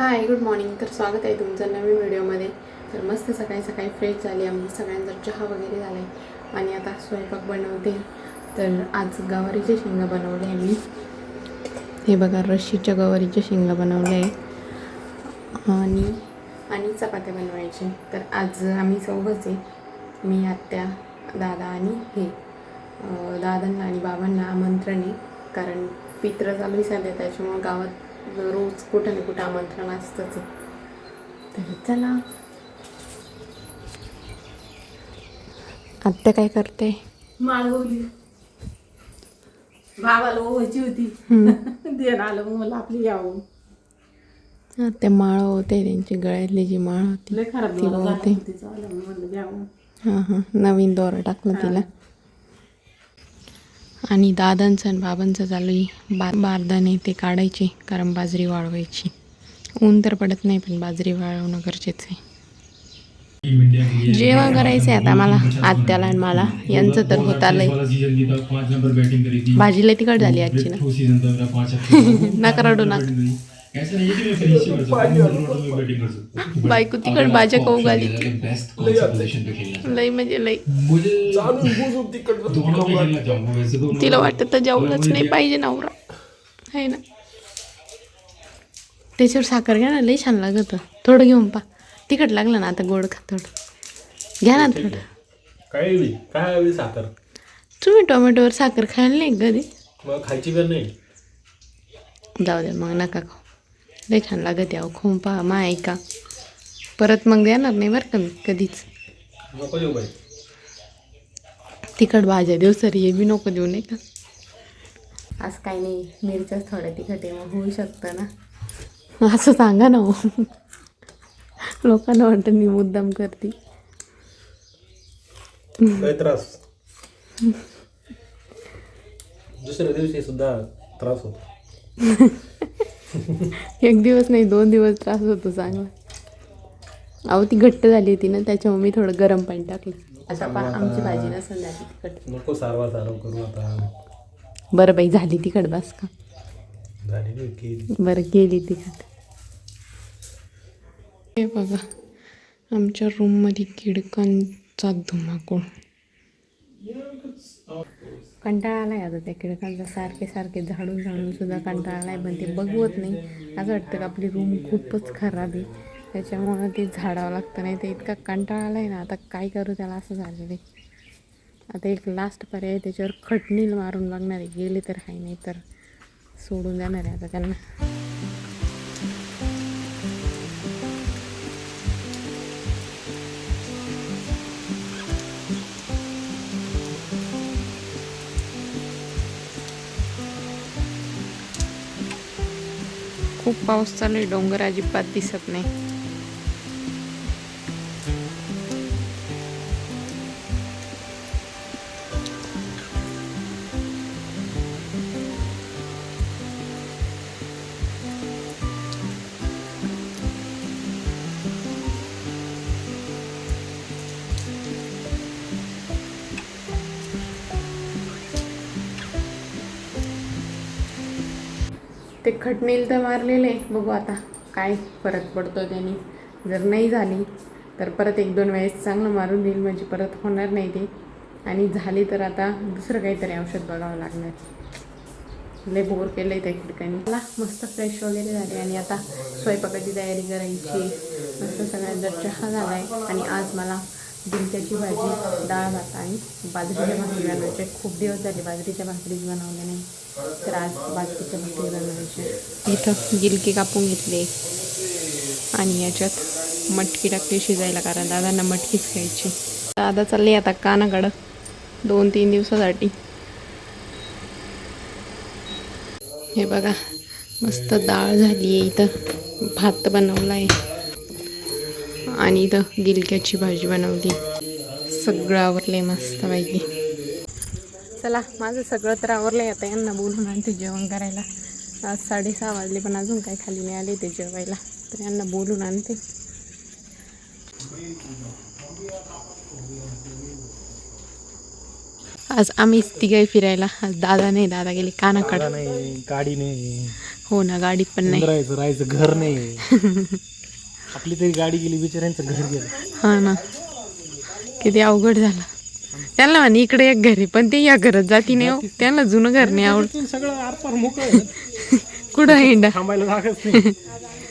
Hi good morning तर स्वागत आहे तुमचं नवीन व्हिडिओमध्ये. तर मस्त सकाळी सकाळी फ्रेश झाली. आम्ही सगळ्यांचा चहा वगैरे झाला आहे आणि आता स्वयंपाक बनवते. तर आज गवारीच्या शेंगा बनवल्या आहे मी. हे बघा रशीच्या गवारीच्या शेंगा बनवल्या आहे आणि आणि चपात्या बनवायचे. तर आज आम्ही चौघच आहे. मी आत्या दादा आणि हे. दादांना आणि बाबांना आमंत्रण आहे. कारण पित्र चालू झाले त्याच्यामुळं गावात रोज कुठं ना कुठं आमंत्रण असतंच. तर चला. आत्या काय करते? भावाला ओवायची होती. देण आलं मग मला आपली यावं. आत्या माळ होते त्यांची गळ्यातली जी माळ होती ती हां हां. नवीन दोरा टाकला तिला. आणि दादांचं आणि बाबांचं चालू आहे बा बारदाने ते काढायचे कारण बाजरी वाळवायची. ऊन तर पडत नाही पण बाजरी वाळवणं गरजेचं आहे जेवण करायचं आहे आता मला आत्याला आणि मला. यांचं तर होत आलंय. भाजीला तिखट झाली आजची ना. नका रडू नका. बायको तिखट भाज्या खाऊ घाली लई म्हणजे लई तिला वाटतं तर जेवलंच नाही पाहिजे नवरा आहे ना? त्याच्यावर साखर घ्या ना लई छान लागत. थोडं घेऊन पा. तिखट लागलं ना आता गोड खा थोडं. घ्या ना थोडं. काय हवी काय हवी साखर? तुम्ही टोमॅटोवर साखर खायला नाही कधी? मग खायची नाही. जाऊ दे मग नका खाऊ. लई छान लागत यावं खाऊन पहा मा ऐका. परत मग देणार नाही बरं का मी कधीच. तिखट भाज्या देऊ सर हे बी नको देऊ नाही का? आज काही नाही मिरच्याच थोड्या तिखट आहे मग होऊ शकतं ना? असं सांगा ना हो. लोकांना वाटतं मी मुद्दाम करते. लय त्रास. दुसऱ्या दिवशी सुद्धा त्रास होतो. एक दिवस नाही दोन दिवस त्रास होतो चांगला. अहो ती घट्ट झाली होती ना त्याच्यामुळे मी थोडं गरम पाणी टाकलं. आता पा आमची भाजी नसेल झाली तिखट नको सारवा सारव करू आता. बरं बाई झाली तिखट बस का? झाली नाही की बरं गेली तिखट हे बघा आमच्या रूममध्ये किडकांचा धुमाकूळ. कंटाळा आलाय आता त्या किडकांचा सारखे सारखे झाडून झाडून सुद्धा कंटाळा आलाय पण ते बघवत नाही. असं वाटतं की आपली रूम खूपच खराब आहे. त्याच्यामुळं ते झाडावं लागतं नाही ते इतका कंटाळा आलाय ना. आता काय करू त्याला असं झालेलं आहे. आता एक लास्ट पर्याय त्याच्यावर खटणील मारून बघणार. आहे गेले तर आहे नाही तर सोडून जाणार आहे आता त्यांना. खूप पाऊस चालू आहे. डोंगर अजिबात दिसत नाही. ते खटनेल तर मारलेलं. आहे बघू आता काय फरक पडतो त्याने. जर नाही झाली तर परत एक दोन वेळेस चांगलं मारून देईल म्हणजे परत होणार नाही ते. आणि झाली तर आता दुसरं काहीतरी औषध बघावं लागणार. लय बोर केलं आहे त्या ठिकाणी मला मस्त फ्रेश वगैरे झाली. आणि आता स्वयंपाकाची तयारी करायची. मस्त सगळ्यांचा चहा झाला आहे आणि आज मला डिंक्याची भाजी डाळ भात आणि बाजरीच्या भाकरी बनवायचे खूप दिवस झाले बाजरीच्या भाकरीच बनवल्या नाही. तर आज बाजरीच्या भाकरी बनवायचे इथं गिलकी कापून घेतले. आणि याच्यात मटकी टाकली शिजायला कारण दादांना मटकीच खायची. दादा चालले आता कानाकडं. दोन तीन दिवसासाठी. हे बघा मस्त डाळ झाली आहे इथं. भात बनवला आहे आणि इथं गिलक्याची भाजी बनवली. सगळं आवरलं मस्त पाहिजे चला माझं सगळं तर आवरलं आता यांना बोलून आणते जेवण करायला. आज साडेसहा वाजले पण अजून काही खाली नाही आले ते जेवायला. तर यांना बोलून आणते. आज आम्हीच तिघाही फिरायला. आज दादा नाही दादा गेले कानाकडे. नाही गाडी नाही. हो ना गाडी पण नाही. राहायचं घर नाही. आपली तरी गाडी गेली बिचाऱ्यांचं घर गेलं. हा ना. किती अवघड झालं. त्यांना म्हणे इकडे एक घरी पण ते या घरात जाती नाही हो. त्यांना जुनं घर नाही आवड तिथून सगळं आरपार मोकळं आहे. कुठं हिंडा? थांबायला जागच नाही.